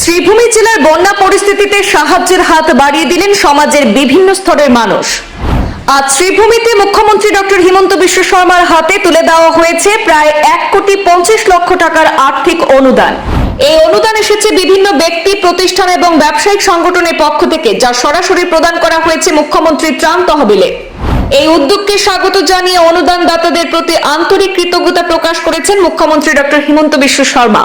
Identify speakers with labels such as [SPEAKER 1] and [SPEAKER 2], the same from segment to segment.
[SPEAKER 1] শ্রীভূমি জেলার বন্যা পরিস্থিতিতে সাহায্যের হাত বাড়িয়ে দিলেন সমাজের বিভিন্ন স্তরের মানুষ। আজ শ্রীভূমিতে মুখ্যমন্ত্রী ডক্টর হিমন্ত বিশ্ব শর্মার হাতে তুলে দেওয়া হয়েছে প্রায় এক কোটি পঞ্চাশ লক্ষ টাকার আর্থিক অনুদান। এই অনুদান এসেছে বিভিন্ন ব্যক্তি, প্রতিষ্ঠান এবং ব্যবসায়িক সংগঠনের পক্ষ থেকে, যা সরাসরি প্রদান করা হয়েছে মুখ্যমন্ত্রীর ত্রাণ তহবিলে। এই উদ্যোগকে স্বাগত জানিয়ে অনুদান দাতাদের প্রতি আন্তরিক কৃতজ্ঞতা প্রকাশ করেছেন মুখ্যমন্ত্রী ডক্টর হিমন্ত বিশ্ব শর্মা।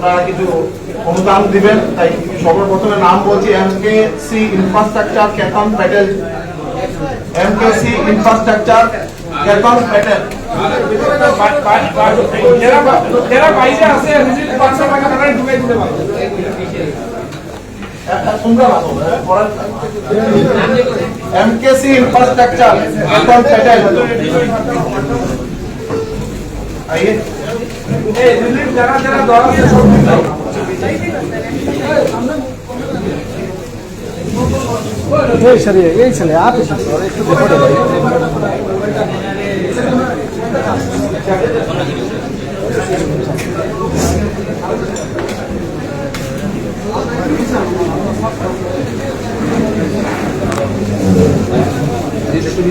[SPEAKER 2] ওনারা কিছু অনুদান দিবেন তাই সর্বপ্রথমে নাম বলছি M K C infrastructure Ketan Patel M K C infrastructure Ketan Patel
[SPEAKER 3] যারা বাইরে আছে পাঁচশো টাকা তারা ঢুকে দিতে পারে
[SPEAKER 2] M K C infrastructure Ketan Patel आइए
[SPEAKER 3] এই
[SPEAKER 4] ছেলে এই ছেলে আপ একটু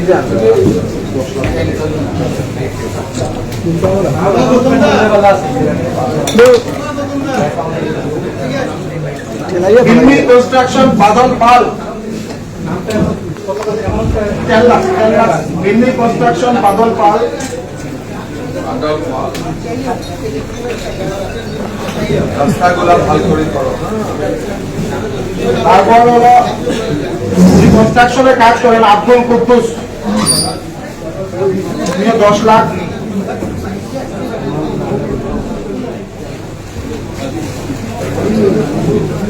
[SPEAKER 2] যেটা কনস্ট্রাকশন বাদল পাল
[SPEAKER 5] দিল্লি কনস্ট্রাকশন বাদল পাল
[SPEAKER 2] তারপর হলো কনস্ট্রাকশনে কাজ করেন আব্দুল কুদ্দুস। দশ লাখ।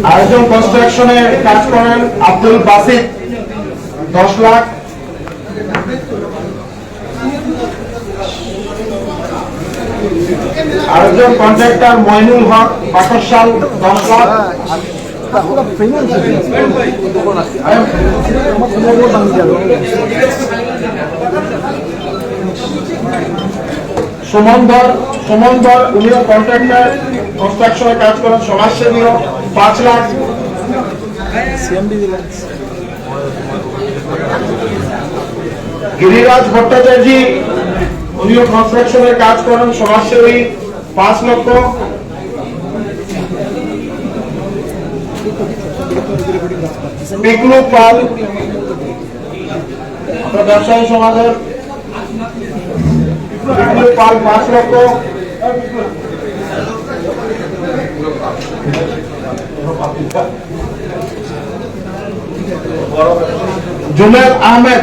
[SPEAKER 2] আরেকজন কনস্ট্রাকশনে কাজ করেন আব্দুল বাসিদ, দশ লাখ। আরেকজন কন্ট্রাক্টর মইনুল হক বাকরশাল দশ লাখ।
[SPEAKER 4] বানিয়ে যাবে
[SPEAKER 2] সুমনধর সুমনধর উনিও কন্ট্রাক্টর কনস্ট্রাকশনে কাজ করেন সমাজসেবীও পাঁচ লাখ। গিরিরাজ ভট্টাচার্য, উনিও কনস্ট্রাকশনে কাজ করেন, সমাজসেবী, পাঁচ লক্ষ। পিকলু পাল ব্যবসায়ী সমাজের। পিকলু পাল পাঁচ লক্ষ। জুমের আহমেদ,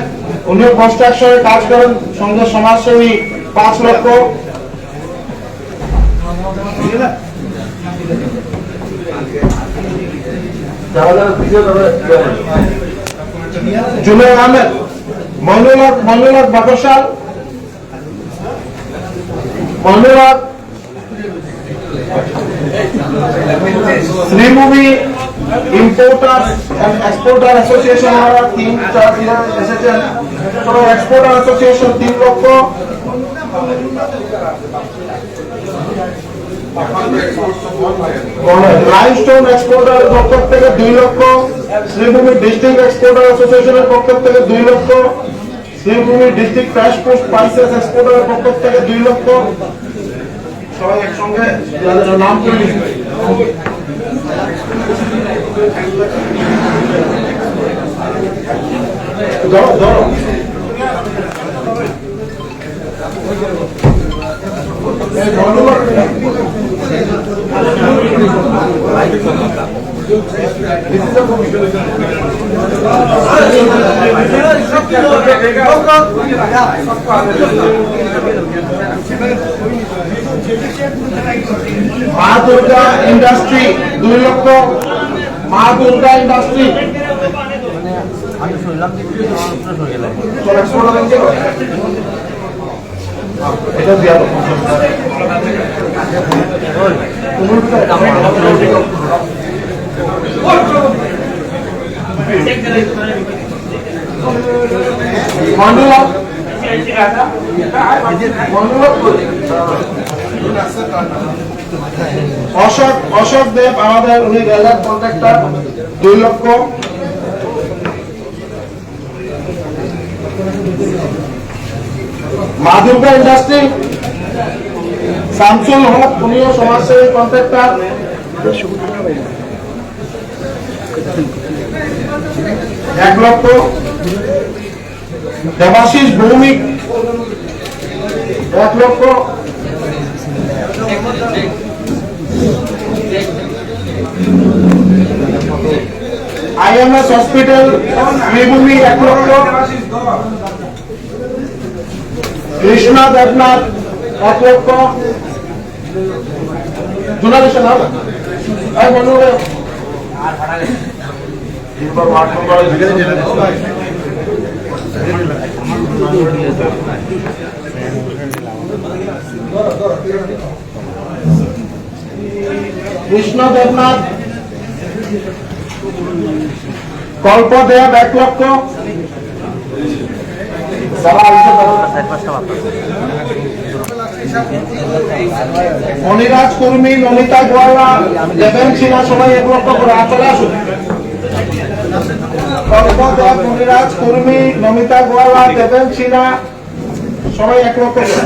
[SPEAKER 2] উনিও কনস্ট্রাকশনে কাজ করেন, সঙ্গে সমাজসেবী পাঁচ lakh. Zumer Ahmed Manulak Manulak Baksal. Manulak Sribhumi importer and exporter association ওনারা তিন চার জেলা এসেছেন। তো এক্সপোর্টার অ্যাসোসিয়েশন তিন লক্ষ। লাইমস্টোন এক্সপোর্টার পক্ষ থেকে দুই লক্ষ। শ্রীভূমি ডিস্ট্রিক্ট এক্সপোর্টার অ্যাসোসিয়েশনের পক্ষ থেকে দুই lakh. Sribhumi district cash post spices এক্সপোর্টারের পক্ষ থেকে দুই লক্ষ। সবাই একসঙ্গে নাম করে ধরো ধরো ধন্যবাদ মা দুর্গা ইন্ডাস্ট্রি দুই লক্ষ মা দুর্গা ইন্ডাস্ট্রি। দাও। মন্ডলক। মন্ডলক অশোক অশোক দেব আমাদের, উনি দুই লক্ষ। ইন্ডাস্ট্রি শামসুল হক, উনিও সমাজসেবী কন্ট্রাক্টর এক লক্ষ। দেবাশিস ভৌমিক, এক লক্ষ। আইএমএস হসপিটাল শ্রীভূমি এক লক্ষ। কৃষ্ণা দেবনাথ এক লক্ষ। কৃষ্ণ দেবনাথ কল্পদেব এক লক্ষ যারা মনিরাজ কর্মী, নমিতা গোয়ালা, দেবেন সিনহা সবাই এক লক্ষ করে চলে আসুন। কল্পদেব মনিরাজ কর্মী, নমিতা গোয়ালা, দেবেন সিনহা সবাই এক লক্ষ করে।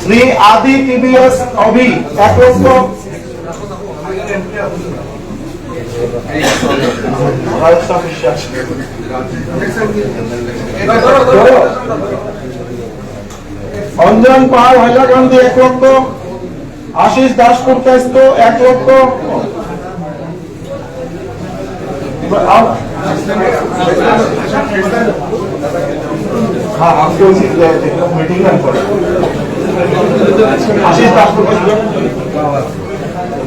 [SPEAKER 2] শ্রী আদি টিভিএস অভি এক লক্ষ অঞ্জন পাল হাইলাকান্দি এক লক্ষ আশিস দাসপুর কাস্ত এক লক্ষ হ্যাঁ আজকে মিটিং করে। আশিস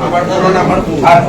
[SPEAKER 5] আমার নাম্বার
[SPEAKER 2] আর